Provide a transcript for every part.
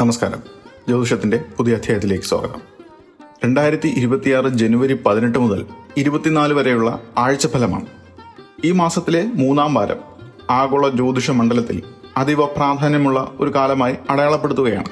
നമസ്കാരം. ജ്യോതിഷത്തിന്റെ പുതിയ അധ്യായത്തിലേക്ക് സ്വാഗതം. രണ്ടായിരത്തി ഇരുപത്തിയാറ് ജനുവരി പതിനെട്ട് മുതൽ ഇരുപത്തിനാല് വരെയുള്ള ആഴ്ചഫലമാണ് ഈ മാസത്തിലെ മൂന്നാം വാരം ആഗോള ജ്യോതിഷ മണ്ഡലത്തിൽ അതീവ പ്രാധാന്യമുള്ള ഒരു കാലമായി അടയാളപ്പെടുത്തുകയാണ്.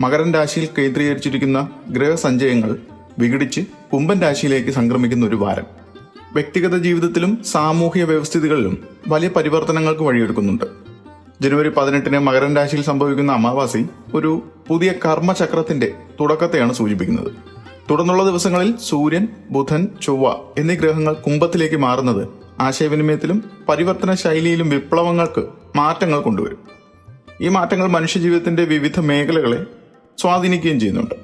മകരൻ രാശിയിൽ കേന്ദ്രീകരിച്ചിരിക്കുന്ന ഗ്രഹസഞ്ചയങ്ങൾ വിഘടിച്ച് കുംഭൻ രാശിയിലേക്ക് സംക്രമിക്കുന്ന ഒരു വാരം. വ്യക്തിഗത ജീവിതത്തിലും സാമൂഹിക വ്യവസ്ഥിതികളിലും വലിയ പരിവർത്തനങ്ങൾക്ക് വഴിയൊരുക്കുന്നുണ്ട്. ജനുവരി പതിനെട്ടിന് മകരൻ രാശിയിൽ സംഭവിക്കുന്ന അമാവാസി ഒരു പുതിയ കർമ്മചക്രത്തിന്റെ തുടക്കത്തെയാണ് സൂചിപ്പിക്കുന്നത്. തുടർന്നുള്ള ദിവസങ്ങളിൽ സൂര്യൻ ബുധൻ ചൊവ്വ എന്നീ ഗ്രഹങ്ങൾ കുംഭത്തിലേക്ക് മാറുന്നത് ആശയവിനിമയത്തിലും പരിവർത്തന ശൈലിയിലും വിപ്ലവങ്ങൾക്ക് മാറ്റങ്ങൾ കൊണ്ടുവരും. ഈ മാറ്റങ്ങൾ മനുഷ്യജീവിതത്തിന്റെ വിവിധ മേഖലകളെ സ്വാധീനിക്കുകയും ചെയ്യുന്നുണ്ട്.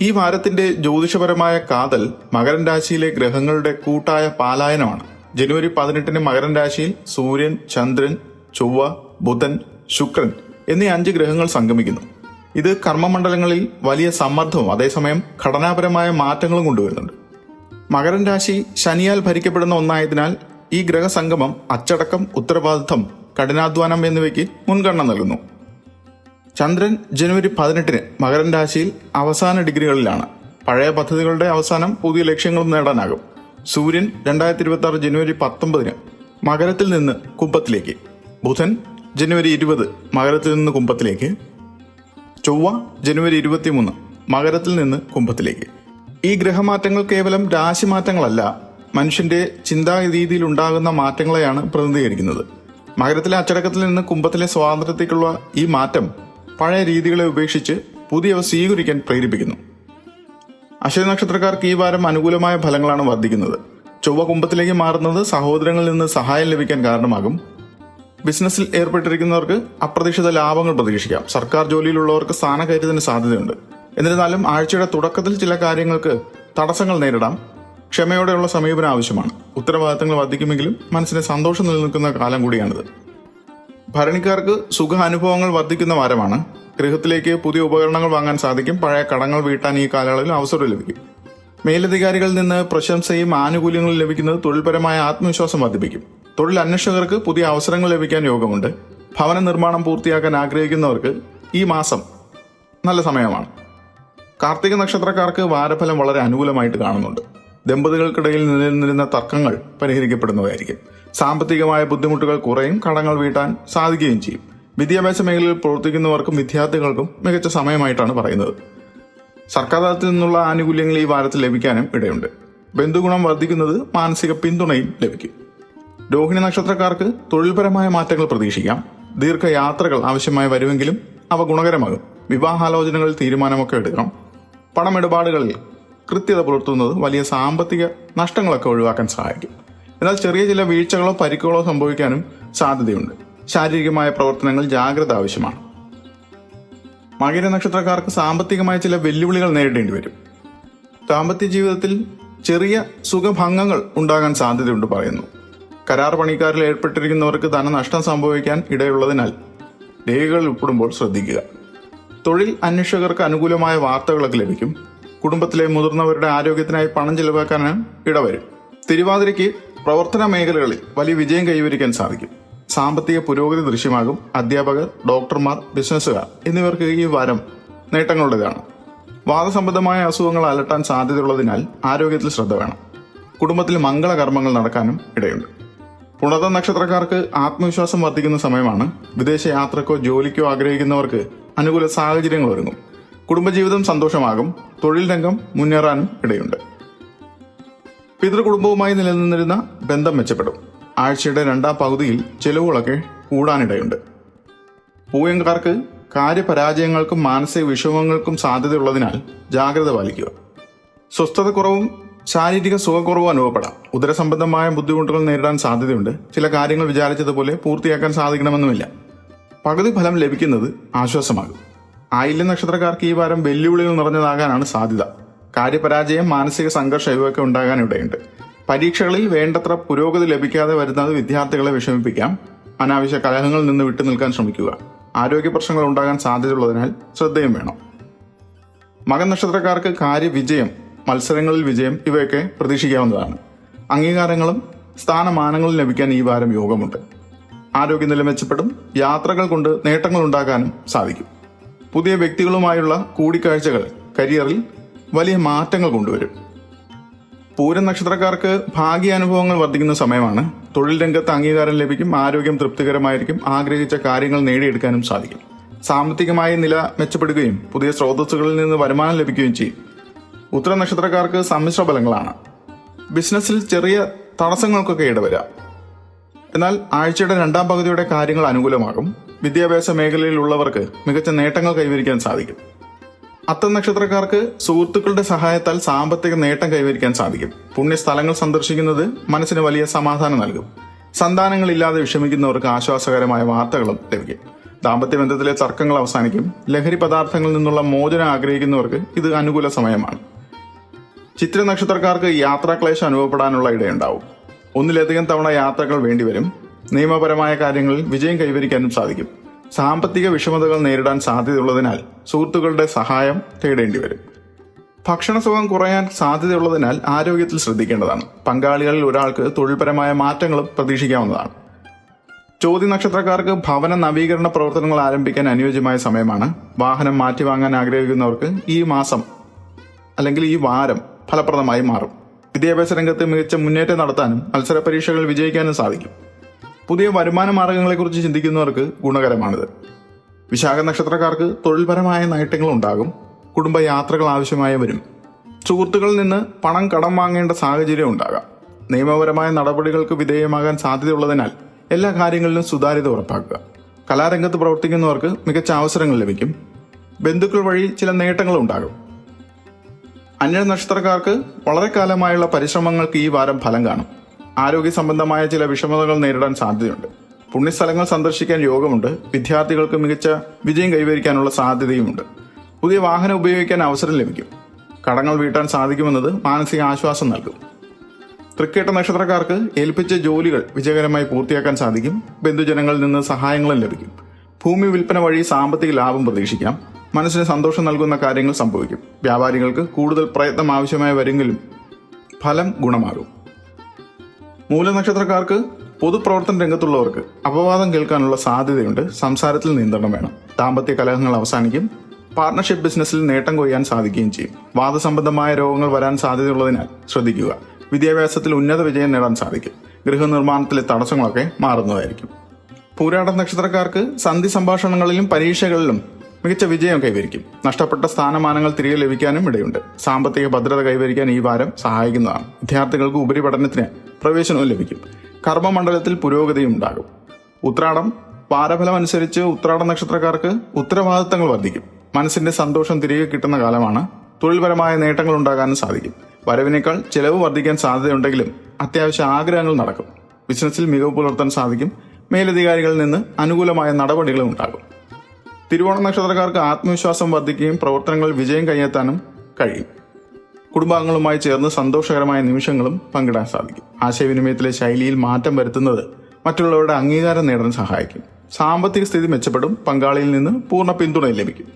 ഈ വാരത്തിന്റെ ജ്യോതിഷപരമായ കാതൽ മകരൻ രാശിയിലെ ഗ്രഹങ്ങളുടെ കൂട്ടായ പാലായനമാണ്. ജനുവരി പതിനെട്ടിന് മകരൻ രാശിയിൽ സൂര്യൻ ചന്ദ്രൻ ചൊവ്വ ബുധൻ ശുക്രൻ എന്നീ അഞ്ച് ഗ്രഹങ്ങൾ സംഗമിക്കുന്നു. ഇത് കർമ്മമണ്ഡലങ്ങളിൽ വലിയ സമ്മർദ്ദവും അതേസമയം ഘടനാപരമായ മാറ്റങ്ങളും കൊണ്ടുവരുന്നുണ്ട്. മകരൻ രാശി ശനിയാൽ ഭരിക്കപ്പെടുന്ന ഒന്നായതിനാൽ ഈ ഗ്രഹസംഗമം അച്ചടക്കം ഉത്തരവാദിത്തം കഠിനാധ്വാനം എന്നിവയ്ക്ക് മുൻഗണന നൽകുന്നു. ചന്ദ്രൻ ജനുവരി പതിനെട്ടിന് മകരൻ രാശിയിൽ അവസാന ഡിഗ്രികളിലാണ്. പഴയ പദ്ധതികളുടെ അവസാനം പുതിയ ലക്ഷ്യങ്ങളും നേടാനാകും. സൂര്യൻ രണ്ടായിരത്തി ഇരുപത്തി ആറ് ജനുവരി പത്തൊമ്പതിന് മകരത്തിൽ നിന്ന് കുംഭത്തിലേക്ക്. ബുധൻ ജനുവരി ഇരുപത് മകരത്തിൽ നിന്ന് കുംഭത്തിലേക്ക്. ചൊവ്വ ജനുവരി ഇരുപത്തിമൂന്ന് മകരത്തിൽ നിന്ന് കുംഭത്തിലേക്ക്. ഈ ഗ്രഹമാറ്റങ്ങൾ കേവലം രാശിമാറ്റങ്ങളല്ല മനുഷ്യന്റെ ചിന്താ രീതിയിൽ ഉണ്ടാകുന്ന മാറ്റങ്ങളെയാണ് പ്രതിനിധീകരിക്കുന്നത്. മകരത്തിലെ അച്ചടക്കത്തിൽ നിന്ന് കുംഭത്തിലെ സ്വാതന്ത്ര്യത്തേക്കുള്ള ഈ മാറ്റം പഴയ രീതികളെ ഉപേക്ഷിച്ച് പുതിയവ സ്വീകരിക്കാൻ പ്രേരിപ്പിക്കുന്നു. അശ്വതി നക്ഷത്രക്കാർക്ക് ഈ വാരം അനുകൂലമായ ഫലങ്ങളാണ് വർദ്ധിക്കുന്നത്. ചൊവ്വ കുംഭത്തിലേക്ക് മാറുന്നത് സഹോദരങ്ങളിൽ നിന്ന് സഹായം ലഭിക്കാൻ കാരണമാകും. ബിസിനസ്സിൽ ഏർപ്പെട്ടിരിക്കുന്നവർക്ക് അപ്രതീക്ഷിത ലാഭങ്ങൾ പ്രതീക്ഷിക്കാം. സർക്കാർ ജോലിയിലുള്ളവർക്ക് സ്ഥാനക്കയറ്റത്തിന് സാധ്യതയുണ്ട്. എന്നിരുന്നാലും ആഴ്ചയുടെ തുടക്കത്തിൽ ചില കാര്യങ്ങൾക്ക് തടസ്സങ്ങൾ നേരിടാം. ക്ഷമയോടെയുള്ള സമീപനം ആവശ്യമാണ്. ഉത്തരവാദിത്തങ്ങൾ വർദ്ധിക്കുമെങ്കിലും മനസ്സിന് സന്തോഷം നിലനിൽക്കുന്ന കാലം കൂടിയാണിത്. ഭരണിക്കാർക്ക് സുഖ അനുഭവങ്ങൾ വർദ്ധിക്കുന്ന വാരമാണ്. ഗൃഹത്തിലേക്ക് പുതിയ ഉപകരണങ്ങൾ വാങ്ങാൻ സാധിക്കും. പഴയ കടങ്ങൾ വീട്ടാൻ ഈ കാലയളവിൽ അവസരം ലഭിക്കും. മേലധികാരികളിൽ നിന്ന് പ്രശംസയും ആനുകൂല്യങ്ങളും ലഭിക്കുന്നത് തൊഴിൽപരമായ ആത്മവിശ്വാസം വർദ്ധിപ്പിക്കും. തൊഴിൽ അന്വേഷകർക്ക് പുതിയ അവസരങ്ങൾ ലഭിക്കാൻ യോഗമുണ്ട്. ഭവന നിർമ്മാണം പൂർത്തിയാക്കാൻ ആഗ്രഹിക്കുന്നവർക്ക് ഈ മാസം നല്ല സമയമാണ്. കാർത്തിക നക്ഷത്രക്കാർക്ക് വാരഫലം വളരെ അനുകൂലമായിട്ട് കാണുന്നുണ്ട്. ദമ്പതികൾക്കിടയിൽ നിലനിന്നിരുന്ന തർക്കങ്ങൾ പരിഹരിക്കപ്പെടുന്നതായിരിക്കും സാമ്പത്തികമായ ബുദ്ധിമുട്ടുകൾ കുറയും കടങ്ങൾ വീട്ടാൻ സാധിക്കുകയും ചെയ്യും. വിദ്യാഭ്യാസ മേഖലയിൽ പ്രവർത്തിക്കുന്നവർക്കും വിദ്യാർത്ഥികൾക്കും മികച്ച സമയമായിട്ടാണ് പറയുന്നത്. സർക്കാർ തലത്തിൽ നിന്നുള്ള ആനുകൂല്യങ്ങൾ ഈ വാരത്തിൽ ലഭിക്കാനും ഇടയുണ്ട്. ബന്ധുഗുണം വർദ്ധിക്കുന്നത് മാനസിക പിന്തുണയും ലഭിക്കും. രോഹിണി നക്ഷത്രക്കാർക്ക് തൊഴിൽപരമായ മാറ്റങ്ങൾ പ്രതീക്ഷിക്കാം. ദീർഘയാത്രകൾ ആവശ്യമായി വരുമെങ്കിലും അവ ഗുണകരമാകും. വിവാഹാലോചനകളിൽ തീരുമാനമൊക്കെ എടുക്കണം. പണമിടപാടുകളിൽ കൃത്യത പുലർത്തുന്നത് വലിയ സാമ്പത്തിക നഷ്ടങ്ങളൊക്കെ ഒഴിവാക്കാൻ സഹായിക്കും. എന്നാൽ ചെറിയ ചില വീഴ്ചകളോ പരിക്കുകളോ സംഭവിക്കാനും സാധ്യതയുണ്ട്. ശാരീരികമായ പ്രവർത്തനങ്ങൾ ജാഗ്രത ആവശ്യമാണ്. മകര നക്ഷത്രക്കാർക്ക് സാമ്പത്തികമായ ചില വെല്ലുവിളികൾ നേരിടേണ്ടി വരും. ദാമ്പത്യ ജീവിതത്തിൽ ചെറിയ സുഖഭംഗങ്ങൾ ഉണ്ടാകാൻ സാധ്യതയുണ്ട് പറയുന്നു. കരാർ പണിക്കാരിൽ ഏർപ്പെട്ടിരിക്കുന്നവർക്ക് ധനനഷ്ടം സംഭവിക്കാൻ ഇടയുള്ളതിനാൽ രേഖകൾ ഉൾപ്പെടുമ്പോൾ ശ്രദ്ധിക്കുക. തൊഴിൽ അന്വേഷകർക്ക് അനുകൂലമായ വാർത്തകളൊക്കെ ലഭിക്കും. കുടുംബത്തിലെ മുതിർന്നവരുടെ ആരോഗ്യത്തിനായി പണം ചെലവാക്കാനും ഇടവരും. തിരുവാതിരയ്ക്ക് പ്രവർത്തന മേഖലകളിൽ വലിയ വിജയം കൈവരിക്കാൻ സാധിക്കും. സാമ്പത്തിക പുരോഗതി ദൃശ്യമാകും. അധ്യാപകർ ഡോക്ടർമാർ ബിസിനസ്സുകാർ എന്നിവർക്ക് ഈ വാരം നേട്ടങ്ങളുടേതാണ്. വാദസംബന്ധമായ അസുഖങ്ങൾ അലട്ടാൻ സാധ്യതയുള്ളതിനാൽ ആരോഗ്യത്തിൽ ശ്രദ്ധ വേണം. കുടുംബത്തിൽ മംഗളകർമ്മങ്ങൾ നടക്കാനും ഇടയുണ്ട്. പുണത നക്ഷത്രക്കാർക്ക് ആത്മവിശ്വാസം വർദ്ധിക്കുന്ന സമയമാണ്. വിദേശ യാത്രക്കോ ജോലിക്കോ ആഗ്രഹിക്കുന്നവർക്ക് അനുകൂല സാഹചര്യങ്ങൾ ഒരുങ്ങും. കുടുംബജീവിതം സന്തോഷമാകും. തൊഴിൽ രംഗം മുന്നേറാനും ഇടയുണ്ട്. പിതൃകുടുംബവുമായി നിലനിന്നിരുന്ന ബന്ധം മെച്ചപ്പെടും. ആഴ്ചയുടെ രണ്ടാം പകുതിയിൽ ചെലവുകളൊക്കെ കൂടാനിടയുണ്ട്. പൂയങ്കാർക്ക് കാര്യപരാജയങ്ങൾക്കും മാനസിക വിഷമങ്ങൾക്കും സാധ്യതയുള്ളതിനാൽ ജാഗ്രത പാലിക്കുക. സ്വസ്ഥതക്കുറവും ശാരീരിക സുഖക്കുറവും അനുഭവപ്പെടാം. ഉദരസംബന്ധമായ ബുദ്ധിമുട്ടുകൾ നേരിടാൻ സാധ്യതയുണ്ട്. ചില കാര്യങ്ങൾ വിചാരിച്ചതുപോലെ പൂർത്തിയാക്കാൻ സാധിക്കണമെന്നുമില്ല. പകുതി ഫലം ലഭിക്കുന്നത് ആശ്വാസമാകും. ആയില്യ നക്ഷത്രക്കാർക്ക് ഈ വാരം വെല്ലുവിളികൾ നിറഞ്ഞതാകാനാണ് സാധ്യത. കാര്യപരാജയം മാനസിക സംഘർഷം ഇവയൊക്കെ ഉണ്ടാകാൻ ഇടയുണ്ട്. പരീക്ഷകളിൽ വേണ്ടത്ര പുരോഗതി ലഭിക്കാതെ വരുന്നത് വിദ്യാർത്ഥികളെ വിഷമിപ്പിക്കാം. അനാവശ്യ കലഹങ്ങളിൽ നിന്ന് വിട്ടുനിൽക്കാൻ ശ്രമിക്കുക. ആരോഗ്യ പ്രശ്നങ്ങൾ ഉണ്ടാകാൻ സാധ്യതയുള്ളതിനാൽ ശ്രദ്ധയും വേണം. മകൻ നക്ഷത്രക്കാർക്ക് കാര്യവിജയം മത്സരങ്ങളിൽ വിജയം ഇവയൊക്കെ പ്രതീക്ഷിക്കാവുന്നതാണ്. അംഗീകാരങ്ങളും സ്ഥാനമാനങ്ങളും ലഭിക്കാൻ ഈ വാരം യോഗമുണ്ട്. ആരോഗ്യനില മെച്ചപ്പെടും യാത്രകൾ കൊണ്ട് നേട്ടങ്ങൾ ഉണ്ടാക്കാനും സാധിക്കും. പുതിയ വ്യക്തികളുമായുള്ള കൂടിക്കാഴ്ചകൾ കരിയറിൽ വലിയ മാറ്റങ്ങൾ കൊണ്ടുവരും. പൂരം നക്ഷത്രക്കാർക്ക് ഭാഗ്യ അനുഭവങ്ങൾ വർദ്ധിക്കുന്ന സമയമാണ്. തൊഴിൽ രംഗത്ത് അംഗീകാരം ലഭിക്കും ആരോഗ്യം തൃപ്തികരമായിരിക്കും ആഗ്രഹിച്ച കാര്യങ്ങൾ നേടിയെടുക്കാനും സാധിക്കും. സാമ്പത്തികമായ നില മെച്ചപ്പെടുകയും പുതിയ സ്രോതസ്സുകളിൽ നിന്ന് വരുമാനം ലഭിക്കുകയും ചെയ്യും. ഉത്തര നക്ഷത്രക്കാർക്ക് സമ്മിശ്ര ഫലങ്ങളാണ്. ബിസിനസ്സിൽ ചെറിയ തടസ്സങ്ങൾക്കൊക്കെ ഇടവരാം. എന്നാൽ ആഴ്ചയുടെ രണ്ടാം പകുതിയുടെ കാര്യങ്ങൾ അനുകൂലമാകും. വിദ്യാഭ്യാസ മേഖലയിലുള്ളവർക്ക് മികച്ച നേട്ടങ്ങൾ കൈവരിക്കാൻ സാധിക്കും. അത്തം നക്ഷത്രക്കാർക്ക് സുഹൃത്തുക്കളുടെ സഹായത്താൽ സാമ്പത്തിക നേട്ടം കൈവരിക്കാൻ സാധിക്കും. പുണ്യസ്ഥലങ്ങൾ സന്ദർശിക്കുന്നത് മനസ്സിന് വലിയ സമാധാനം നൽകും. സന്താനങ്ങളില്ലാതെ വിഷമിക്കുന്നവർക്ക് ആശ്വാസകരമായ വാർത്തകളും ലഭിക്കും. ദാമ്പത്യ ബന്ധത്തിലെ തർക്കങ്ങൾ അവസാനിക്കും. ലഹരി പദാർത്ഥങ്ങളിൽ നിന്നുള്ള മോചനം ആഗ്രഹിക്കുന്നവർക്ക് ഇത് അനുകൂല സമയമാണ്. ചിത്ര നക്ഷത്രക്കാർക്ക് യാത്രാക്ലേശം അനുഭവപ്പെടാനുള്ള ഇടയുണ്ടാവും. ഒന്നിലധികം തവണ യാത്രകൾ വേണ്ടിവരും. നിയമപരമായ കാര്യങ്ങളിൽ വിജയം കൈവരിക്കാനും സാധിക്കും. സാമ്പത്തിക വിഷമതകൾ നേരിടാൻ സാധ്യതയുള്ളതിനാൽ സുഹൃത്തുക്കളുടെ സഹായം തേടേണ്ടി വരും. ഭക്ഷണസുഖം കുറയാൻ സാധ്യതയുള്ളതിനാൽ ആരോഗ്യത്തിൽ ശ്രദ്ധിക്കേണ്ടതാണ്. പങ്കാളികളിൽ ഒരാൾക്ക് തൊഴിൽപരമായ മാറ്റങ്ങളും പ്രതീക്ഷിക്കാവുന്നതാണ്. ചോദ്യ നക്ഷത്രക്കാർക്ക് ഭവന നവീകരണ പ്രവർത്തനങ്ങൾ ആരംഭിക്കാൻ അനുയോജ്യമായ സമയമാണ്. വാഹനം മാറ്റി വാങ്ങാൻ ആഗ്രഹിക്കുന്നവർക്ക് ഈ മാസം അല്ലെങ്കിൽ ഈ വാരം ഫലപ്രദമായി മാറും. വിദ്യാഭ്യാസ രംഗത്ത് മികച്ച മുന്നേറ്റം നടത്താനും മത്സര പരീക്ഷകൾ വിജയിക്കാനും സാധിക്കും. പുതിയ വരുമാന മാർഗങ്ങളെക്കുറിച്ച് ചിന്തിക്കുന്നവർക്ക് ഗുണകരമാണിത്. വിശാഖ നക്ഷത്രക്കാർക്ക് തൊഴിൽപരമായ നേട്ടങ്ങൾ ഉണ്ടാകും കുടുംബ യാത്രകൾ ആവശ്യമായി വരും. സുഹൃത്തുക്കളിൽ നിന്ന് പണം കടം വാങ്ങേണ്ട സാഹചര്യം ഉണ്ടാകാം. നിയമപരമായ നടപടികൾക്ക് വിധേയമാകാൻ സാധ്യതയുള്ളതിനാൽ എല്ലാ കാര്യങ്ങളിലും സുതാര്യത ഉറപ്പാക്കുക. കലാരംഗത്ത് പ്രവർത്തിക്കുന്നവർക്ക് മികച്ച അവസരങ്ങൾ ലഭിക്കും. ബന്ധുക്കൾ വഴി ചില നേട്ടങ്ങൾ ഉണ്ടാകും. അന്യ നക്ഷത്രക്കാർക്ക് വളരെ കാലമായുള്ള പരിശ്രമങ്ങൾക്ക് ഈ വാരം ഫലം കാണും. ആരോഗ്യ സംബന്ധമായ ചില വിഷമതകൾ നേരിടാൻ സാധ്യതയുണ്ട്. പുണ്യസ്ഥലങ്ങൾ സന്ദർശിക്കാൻ യോഗമുണ്ട്. വിദ്യാർത്ഥികൾക്ക് മികച്ച വിജയം കൈവരിക്കാനുള്ള സാധ്യതയുമുണ്ട്. പുതിയ വാഹനം ഉപയോഗിക്കാൻ അവസരം ലഭിക്കും. കടങ്ങൾ വീട്ടാൻ സാധിക്കുമെന്നത് മാനസിക ആശ്വാസം നൽകും. തൃക്കേട്ട നക്ഷത്രക്കാർക്ക് ഏൽപ്പിച്ച ജോലികൾ വിജയകരമായി പൂർത്തിയാക്കാൻ സാധിക്കും. ബന്ധുജനങ്ങളിൽ നിന്ന് സഹായങ്ങളും ലഭിക്കും. ഭൂമി വിൽപ്പന വഴി സാമ്പത്തിക ലാഭം പ്രതീക്ഷിക്കാം. മനസ്സിന് സന്തോഷം നൽകുന്ന കാര്യങ്ങൾ സംഭവിക്കും. വ്യാപാരികൾക്ക് കൂടുതൽ പ്രയത്നം ആവശ്യമായി വരുമെങ്കിലും ഫലം ഗുണമാകും. മൂലനക്ഷത്രക്കാർക്ക് പൊതുപ്രവർത്തന രംഗത്തുള്ളവർക്ക് അപവാദം കേൾക്കാനുള്ള സാധ്യതയുണ്ട്. സംസാരത്തിൽ നിയന്ത്രണം വേണം. ദാമ്പത്യ കലഹങ്ങൾ അവസാനിക്കും. പാർട്ണർഷിപ്പ് ബിസിനസ്സിൽ നേട്ടം കൊയ്യാൻ സാധിക്കുകയും ചെയ്യും. വാദസംബന്ധമായ രോഗങ്ങൾ വരാൻ സാധ്യതയുള്ളതിനാൽ ശ്രദ്ധിക്കുക. വിദ്യാഭ്യാസത്തിൽ ഉന്നത വിജയം നേടാൻ സാധിക്കും. ഗൃഹനിർമ്മാണത്തിലെ തടസ്സങ്ങളൊക്കെ മാറുന്നതായിരിക്കും. പൂരാട നക്ഷത്രക്കാർക്ക് സന്ധി സംഭാഷണങ്ങളിലും പരീക്ഷകളിലും മികച്ച വിജയം കൈവരിക്കും. നഷ്ടപ്പെട്ട സ്ഥാനമാനങ്ങൾ തിരികെ ലഭിക്കാനും ഇടയുണ്ട്. സാമ്പത്തിക ഭദ്രത കൈവരിക്കാൻ ഈ വാരം സഹായിക്കുന്നതാണ്. വിദ്യാർത്ഥികൾക്ക് ഉപരിപഠനത്തിന് പ്രവേശനവും ലഭിക്കും. കർമ്മമണ്ഡലത്തിൽ പുരോഗതിയും ഉണ്ടാകും. ഉത്രാടം വാരഫലം അനുസരിച്ച് ഉത്രാട നക്ഷത്രക്കാർക്ക് ഉത്തരവാദിത്തങ്ങൾ വർദ്ധിക്കും. മനസ്സിന്റെ സന്തോഷം തിരികെ കിട്ടുന്ന കാലമാണ് തൊഴിൽപരമായ നേട്ടങ്ങൾ ഉണ്ടാകാനും സാധിക്കും. വരവിനേക്കാൾ ചെലവ് വർദ്ധിക്കാൻ സാധ്യതയുണ്ടെങ്കിലും അത്യാവശ്യ ആഗ്രഹങ്ങൾ നടക്കും. ബിസിനസ്സിൽ മികവ് പുലർത്താൻ സാധിക്കും. മേലധികാരികളിൽ നിന്ന് അനുകൂലമായ നടപടികളും ഉണ്ടാകും. തിരുവോണ നക്ഷത്രക്കാർക്ക് ആത്മവിശ്വാസം വർദ്ധിക്കുകയും പ്രവർത്തനങ്ങളിൽ വിജയം കൈയെത്താനും കഴിയും. കുടുംബാംഗങ്ങളുമായി ചേർന്ന് സന്തോഷകരമായ നിമിഷങ്ങളും പങ്കിടാൻ സാധിക്കും. ആശയവിനിമയത്തിലെ ശൈലിയിൽ മാറ്റം വരുത്തുന്നത് മറ്റുള്ളവരുടെ അംഗീകാരം നേടാൻ സഹായിക്കും. സാമ്പത്തിക സ്ഥിതി മെച്ചപ്പെടും പങ്കാളിയിൽ നിന്ന് പൂർണ പിന്തുണ ലഭിക്കും.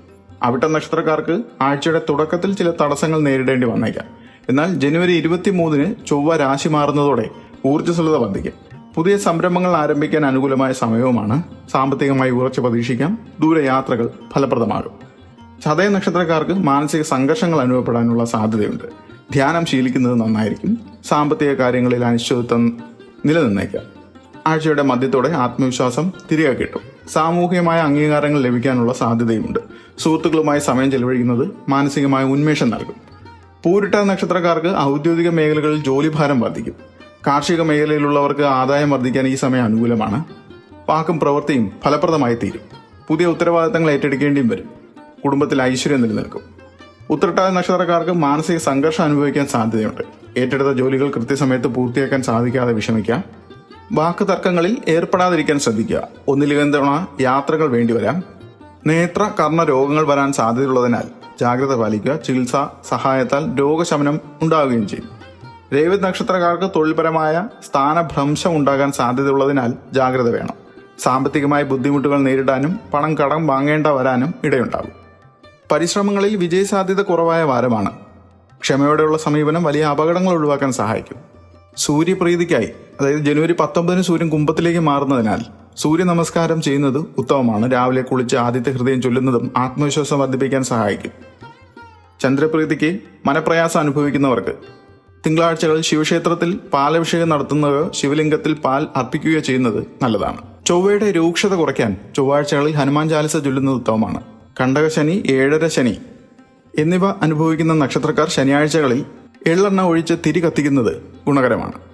അവിട്ട നക്ഷത്രക്കാർക്ക് ആഴ്ചയുടെ തുടക്കത്തിൽ ചില തടസ്സങ്ങൾ നേരിടേണ്ടി വന്നേക്കാം. എന്നാൽ ജനുവരി ഇരുപത്തി മൂന്നിന് ചൊവ്വ രാശി മാറുന്നതോടെ ഊർജസ്വലത വർദ്ധിക്കും. പുതിയ സംരംഭങ്ങൾ ആരംഭിക്കാൻ അനുകൂലമായ സമയവുമാണ്. സാമ്പത്തികമായി ഉറച്ചു പ്രതീക്ഷിക്കാം. ദൂരയാത്രകൾ ഫലപ്രദമാകും. ചതയ നക്ഷത്രക്കാർക്ക് മാനസിക സംഘർഷങ്ങൾ അനുഭവപ്പെടാനുള്ള സാധ്യതയുണ്ട്. ധ്യാനം ശീലിക്കുന്നത് നന്നായിരിക്കും. സാമ്പത്തിക കാര്യങ്ങളിൽ അനിശ്ചിതത്വം നിലനിന്നേക്കാം. ആഴ്ചയുടെ മധ്യത്തോടെ ആത്മവിശ്വാസം തിരികെ കിട്ടും. സാമൂഹികമായ അംഗീകാരങ്ങൾ ലഭിക്കാനുള്ള സാധ്യതയുമുണ്ട്. സുഹൃത്തുക്കളുമായി സമയം ചെലവഴിക്കുന്നത് മാനസികമായ ഉന്മേഷം നൽകും. പൂരിട്ട നക്ഷത്രക്കാർക്ക് ഔദ്യോഗിക മേഖലകളിൽ ജോലിഭാരം വർദ്ധിക്കും. കാർഷിക മേഖലയിലുള്ളവർക്ക് ആദായം വർദ്ധിക്കാൻ ഈ സമയം അനുകൂലമാണ്. വാക്കും പ്രവൃത്തിയും ഫലപ്രദമായി തീരും. പുതിയ ഉത്തരവാദിത്തങ്ങൾ ഏറ്റെടുക്കേണ്ടിയും വരും. കുടുംബത്തിൽ ഐശ്വര്യം നിലനിൽക്കും. ഉത്രട്ടായ നക്ഷത്രക്കാർക്ക് മാനസിക സംഘർഷം അനുഭവിക്കാൻ സാധ്യതയുണ്ട്. ഏറ്റെടുത്ത ജോലികൾ കൃത്യസമയത്ത് പൂർത്തിയാക്കാൻ സാധിക്കാതെ വിഷമിക്കാം വാക്ക് തർക്കങ്ങളിൽ ഏർപ്പെടാതിരിക്കാൻ ശ്രദ്ധിക്കുക. ഒന്നിലധികം തവണ യാത്രകൾ വേണ്ടിവരാം നേത്ര കർണ രോഗങ്ങൾ വരാൻ സാധ്യതയുള്ളതിനാൽ ജാഗ്രത പാലിക്കുക. ചികിത്സ സഹായത്താൽ രോഗശമനം ഉണ്ടാവുകയും ചെയ്യും. രേവതി നക്ഷത്രക്കാർക്ക് തൊഴിൽപരമായ സ്ഥാനഭ്രംശം ഉണ്ടാകാൻ സാധ്യതയുള്ളതിനാൽ ജാഗ്രത വേണം. സാമ്പത്തികമായ ബുദ്ധിമുട്ടുകൾ നേരിടാനും പണം കടം വാങ്ങേണ്ട വരാനും ഇടയുണ്ടാകും. പരിശ്രമങ്ങളിൽ വിജയസാധ്യത കുറവായ വാരമാണ്. ക്ഷമയോടെയുള്ള സമീപനം വലിയ അപകടങ്ങൾ ഒഴിവാക്കാൻ സഹായിക്കും. സൂര്യപ്രീതിക്കായി അതായത് ജനുവരി പത്തൊമ്പതിന് സൂര്യൻ കുംഭത്തിലേക്ക് മാറുന്നതിനാൽ സൂര്യ നമസ്കാരം ചെയ്യുന്നത് ഉത്തമമാണ്. രാവിലെ കുളിച്ച് ആദ്യത്തെ ഹൃദയം ചൊല്ലുന്നതും ആത്മവിശ്വാസം വർദ്ധിപ്പിക്കാൻ സഹായിക്കും. ചന്ദ്രപ്രീതിക്ക് മനപ്രയാസം അനുഭവിക്കുന്നവർക്ക് തിങ്കളാഴ്ചകളിൽ ശിവക്ഷേത്രത്തിൽ പാലഭിഷേകം നടത്തുന്നതോ ശിവലിംഗത്തിൽ പാൽ അർപ്പിക്കുകയോ ചെയ്യുന്നത് നല്ലതാണ്. ചൊവ്വയുടെ രൂക്ഷത കുറയ്ക്കാൻ ചൊവ്വാഴ്ചകളിൽ ഹനുമാൻ ചാലിസ ചൊല്ലുന്നത് ഉത്തമമാണ്. കണ്ടകശനി ഏഴര ശനി എന്നിവ അനുഭവിക്കുന്ന നക്ഷത്രക്കാർ ശനിയാഴ്ചകളിൽ എള്ളെണ്ണ ഒഴിച്ച് തിരി കത്തിക്കുന്നത് ഗുണകരമാണ്.